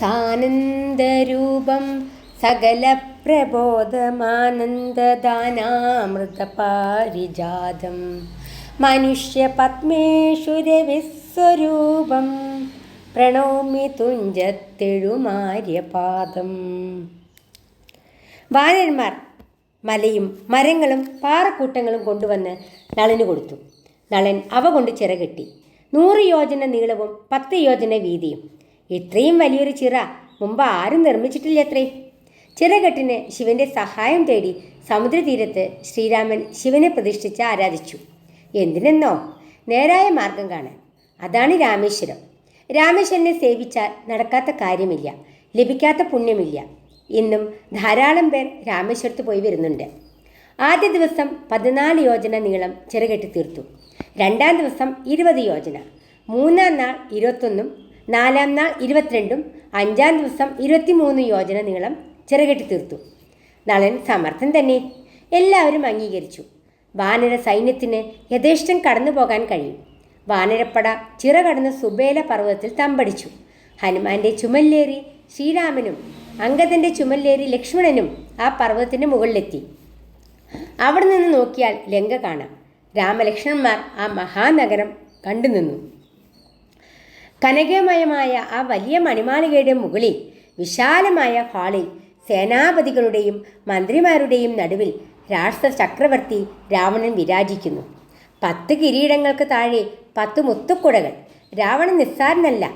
സാനന്ദരൂപം പ്രബോധമാനന്ദദാനാമൃതപാരിജാതം. മനുഷ്യ പത്മേശ്വരവിസ്വരൂപം പ്രണോമി തുഞ്ചത്തെഴുമാര്യപാദം. വാനന്മാർ മലയും മരങ്ങളും പാറക്കൂട്ടങ്ങളും കൊണ്ടുവന്ന് നളന് കൊടുത്തു. നളൻ അവ കൊണ്ട് ചിറകെട്ടി. നൂറ് യോജന നീളവും പത്ത് യോജന വീതിയും ഇത്രയും വലിയൊരു ചിറ മുമ്പ് ആരും നിർമ്മിച്ചിട്ടില്ലത്രേ. ചിറകെട്ടിന് ശിവന്റെ സഹായം തേടി സമുദ്രതീരത്ത് ശ്രീരാമൻ ശിവനെ പ്രതിഷ്ഠിച്ച് ആരാധിച്ചു. എന്തിനെന്നോ? നേരായ മാർഗം കാണാൻ. അതാണ് രാമേശ്വരം. രാമേശ്വരനെ സേവിച്ചാൽ നടക്കാത്ത കാര്യമില്ല ലഭിക്കാത്ത പുണ്യമില്ല. ഇന്നും ധാരാളം പേർ രാമേശ്വരത്ത് പോയി വരുന്നുണ്ട്. ആദ്യ ദിവസം പതിനാല് യോജന നീളം ചിറകെട്ടി തീർത്തു രണ്ടാം ദിവസം ഇരുപത് യോജന. മൂന്നാം നാൾ ഇരുപത്തൊന്നും നാലാം നാൾ ഇരുപത്തിരണ്ടും അഞ്ചാം ദിവസം ഇരുപത്തിമൂന്ന് യോജന നീളം ചിറകെട്ടി തീർത്തു. നളൻ സമർത്ഥൻ തന്നെ. എല്ലാവരും അംഗീകരിച്ചു. വാനര സൈന്യത്തിന് യഥേഷ്ടം കടന്നു പോകാൻ കഴിയും. വാനരപ്പട ചിറ കടന്ന് സുബേല പർവതത്തിൽ തമ്പടിച്ചു. ഹനുമാന്റെ ചുമല്ലേറി ശ്രീരാമനും അങ്കദന്റെ ചുമല്ലേറി ലക്ഷ്മണനും ആ പർവതത്തിന്റെ മുകളിലെത്തി. അവിടെ നിന്ന് നോക്കിയാൽ ലങ്ക കാണാം. രാമലക്ഷ്മണന്മാർ ആ മഹാനഗരം കണ്ടു നിന്നു കനകമയമായ ആ വലിയ മണിമാളികയുടെ മുകളിൽ വിശാലമായ ഹാളിൽ സേനാപതികളുടെയും മന്ത്രിമാരുടെയും നടുവിൽ രാഷ്ട്ര ചക്രവർത്തി രാവണൻ വിരാജിക്കുന്നു. പത്ത് കിരീടങ്ങൾക്ക് താഴെ പത്ത് മുത്തുക്കുടകൾ. രാവണൻ നിസ്സാരനല്ല.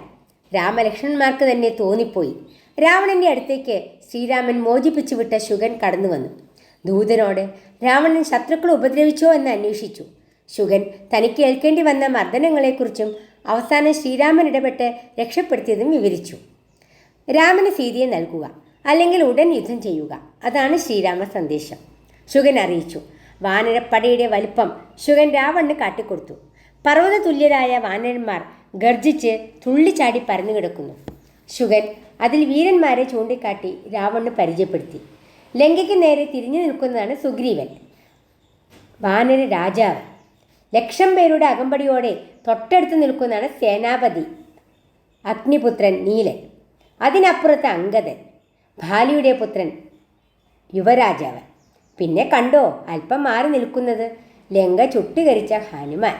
രാമലക്ഷ്മണന്മാർക്ക് തന്നെ തോന്നിപ്പോയി. രാവണന്റെ അടുത്തേക്ക് ശ്രീരാമൻ മോചിപ്പിച്ചു വിട്ട ശുഗൻ കടന്നു വന്നു. ദൂതനോട് രാവണൻ ശത്രുക്കളെ ഉപദ്രവിച്ചോ എന്ന് അന്വേഷിച്ചു. ശുഗൻ തനിക്ക് ഏൽക്കേണ്ടി വന്ന മർദ്ദനങ്ങളെക്കുറിച്ചും അവസാനം ശ്രീരാമൻ ഇടപെട്ട് രക്ഷപ്പെടുത്തിയതും വിവരിച്ചു. രാമന് സീതയെ നൽകുക അല്ലെങ്കിൽ ഉടൻ യുദ്ധം ചെയ്യുക അതാണ് ശ്രീരാമ സന്ദേശം. ശുഗൻ അറിയിച്ചു. വാനരപ്പടയുടെ വലിപ്പം ശുഗൻ രാവണ് കാട്ടിക്കൊടുത്തു. പർവത തുല്യരായ വാനരന്മാർ ഗർജിച്ച് തുള്ളിച്ചാടി പരന്നു കിടക്കുന്നു ശുഗൻ അതിൽ വീരന്മാരെ ചൂണ്ടിക്കാട്ടി രാവണ് പരിചയപ്പെടുത്തി. ലങ്കയ്ക്ക് നേരെ തിരിഞ്ഞു നിൽക്കുന്നതാണ് സുഗ്രീവൻ. വാനര രാജാവ്. ലക്ഷം പേരുടെ അകമ്പടിയോടെ തൊട്ടടുത്ത് നിൽക്കുന്നതാണ് സേനാപതി അഗ്നിപുത്രൻ നീലൻ അതിനപ്പുറത്ത് അങ്കദൻ ഭാലിയുടെ പുത്രൻ യുവരാജാവൻ. പിന്നെ കണ്ടോ അല്പം മാറി നിൽക്കുന്നത് ലങ്ക ചുട്ടുകരിച്ച ഹനുമാൻ.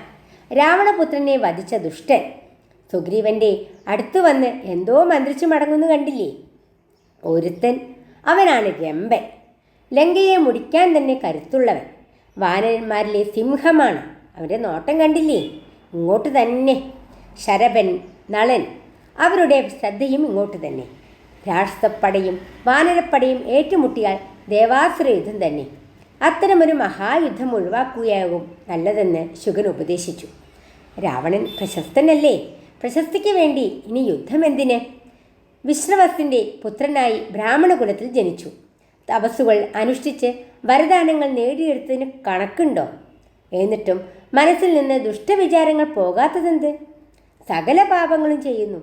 രാവണപുത്രനെ വധിച്ച ദുഷ്ടൻ സുഗ്രീവന്റെ അടുത്തു വന്ന് എന്തോ മന്ത്രിച്ചു മടങ്ങുന്നു കണ്ടില്ലേ? ഒരുത്തൻ അവനാണ് രമ്പൻ. ലങ്കയെ മുടിക്കാൻ തന്നെ കരുത്തുള്ളവൻ. വാനരന്മാരിലെ സിംഹമാണ്. അവന്റെ നോട്ടം കണ്ടില്ലേ? ഇങ്ങോട്ട് തന്നെ. ശരഭൻ നളൻ അവരുടെ ശ്രദ്ധയും ഇങ്ങോട്ട് തന്നെ. രാഷ്ട്രപ്പടയും വാനരപ്പടയും ഏറ്റുമുട്ടിയാൽ ദേവാസുര യുദ്ധം തന്നെ. അത്തരമൊരു മഹായുദ്ധം ഒഴിവാക്കുകയാകും നല്ലതെന്ന് ശുഗൻ ഉപദേശിച്ചു. രാവണൻ പ്രശസ്തനല്ലേ? പ്രശസ്തിക്ക് വേണ്ടി ഇനി യുദ്ധം എന്തിന്? വിശ്രവസിന്റെ പുത്രനായി ബ്രാഹ്മണകുലത്തിൽ ജനിച്ചു. തപസ്സുകൾ അനുഷ്ഠിച്ച് വരദാനങ്ങൾ നേടിയെടുത്തതിന് കണക്കുണ്ടോ? എന്നിട്ടും മനസ്സിൽ നിന്ന് ദുഷ്ടവിചാരങ്ങൾ പോകാത്തതെന്ത്? സകല പാപങ്ങളും ചെയ്യുന്നു.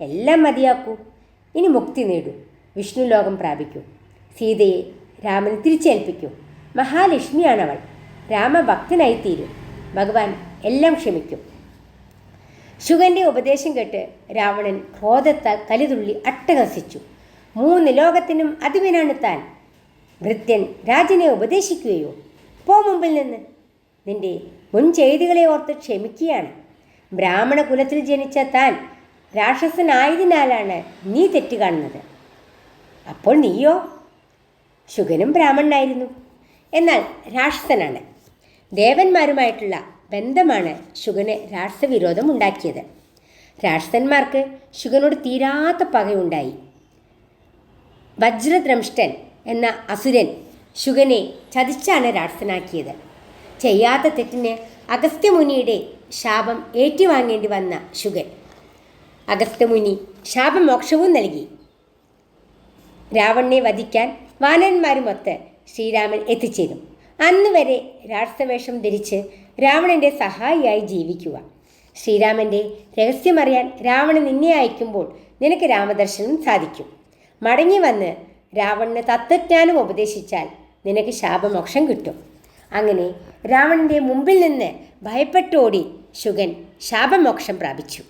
എല്ലാം മതിയാക്കൂ. ഇനി മുക്തി നേടൂ. വിഷ്ണു ലോകം പ്രാപിക്കൂ. സീതയെ രാമന് തിരിച്ചേൽപ്പിക്കൂ. മഹാലക്ഷ്മിയാണവൾ. രാമഭക്തനായിത്തീരും. ഭഗവാൻ എല്ലാം ക്ഷമിക്കും. ശുഗന്റെ ഉപദേശം കേട്ട് രാവണൻ ക്രോധത്താൽ കലിതുള്ളി അട്ടഹസിച്ചു. മൂന്ന് ലോകത്തിനും അതിവിനാണ് താൻ. ഭൃത്യൻ രാജനെ ഉപദേശിക്കുകയോ? പോ മുമ്പിൽ നിന്ന്. നിന്റെ മുൻ ചെയ്തികളെ ഓർത്ത് ക്ഷമിക്കുകയാണ്. ബ്രാഹ്മണ കുലത്തിൽ ജനിച്ച താൻ രാക്ഷസനായതിനാലാണ് നീ തെറ്റ് കാണുന്നത്. അപ്പോൾ നീയോ? ശുഗനും ബ്രാഹ്മണനായിരുന്നു. എന്നാൽ രാക്ഷസനാണ്. ദേവന്മാരുമായിട്ടുള്ള ബന്ധമാണ് ശുഗന് രാക്ഷസവിരോധം ഉണ്ടാക്കിയത്. രാക്ഷസന്മാർക്ക് ശുഗനോട് തീരാത്ത പകയുണ്ടായി. വജ്രദ്രംഷ്ടൻ എന്ന അസുരൻ ശുഗനെ ചതിച്ചാണ് രാക്ഷസനാക്കിയത്. ചെയ്യാത്ത തെറ്റിന് അഗസ്ത്യമുനിയുടെ ശാപം ഏറ്റുവാങ്ങേണ്ടി വന്ന ശുഗൻ. അഗസ്ത്യമുനി ശാപമോക്ഷവും നൽകി. രാവണനെ വധിക്കാൻ വാനന്മാരുമൊത്ത് ശ്രീരാമൻ എത്തിച്ചേരും. അന്ന് വരെ രാക്ഷസവേഷം ധരിച്ച് രാവണന്റെ സഹായിയായി ജീവിക്കുക. ശ്രീരാമന്റെ രഹസ്യമറിയാൻ രാവണൻ നിന്നെ അയക്കുമ്പോൾ നിനക്ക് രാമദർശനം സാധിക്കും. മടങ്ങി വന്ന് രാവണന് തത്വജ്ഞാനം ഉപദേശിച്ചാൽ നിനക്ക് ശാപമോക്ഷം കിട്ടും. അങ്ങനെ രാവണന്റെ മുമ്പിൽ നിന്ന് ഭയപ്പെട്ടോടി ശുഗൻ ശാപമോക്ഷം പ്രാപിച്ചു.